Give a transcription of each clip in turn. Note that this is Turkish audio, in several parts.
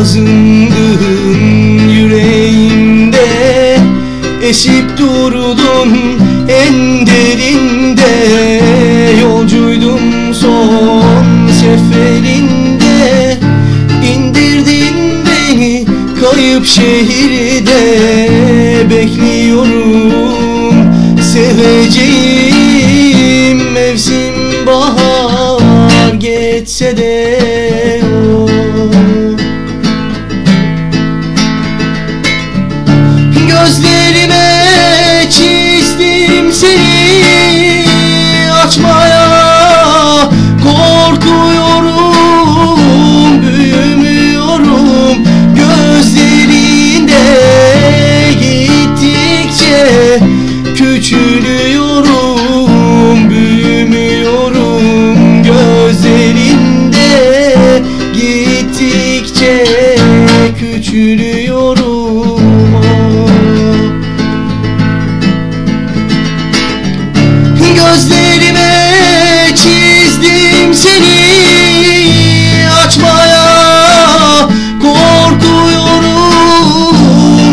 Poyrazındın yüreğimde Esip durdun en derinde. Yolcuydum son seferinde İndirdin beni kayıp şehirde. Bekliyorum seveceğim küçülüyorum Gözlerime çizdim seni. Açmaya Korkuyorum,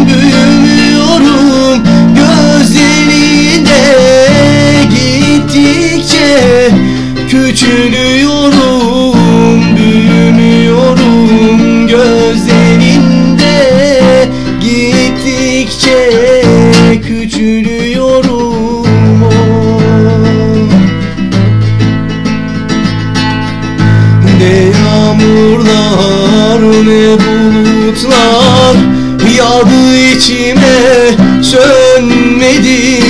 büyümüyorum Gözlerinde gittikçe küçülüyorum yağmurlar ne bulutlar Yağdı içime sönmedim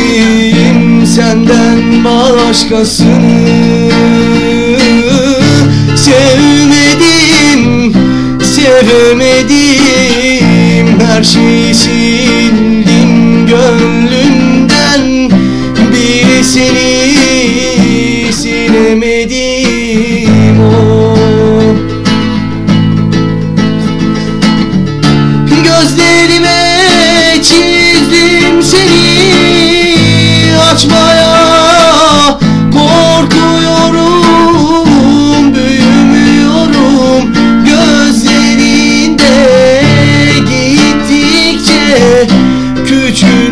Senden başkasını. Sevmedim, sevemedim Her şeyi sildim gönlümden Bir seni açmaya Korkuyorum, büyümüyorum. Gözlerinde gittikçe küçülüyorum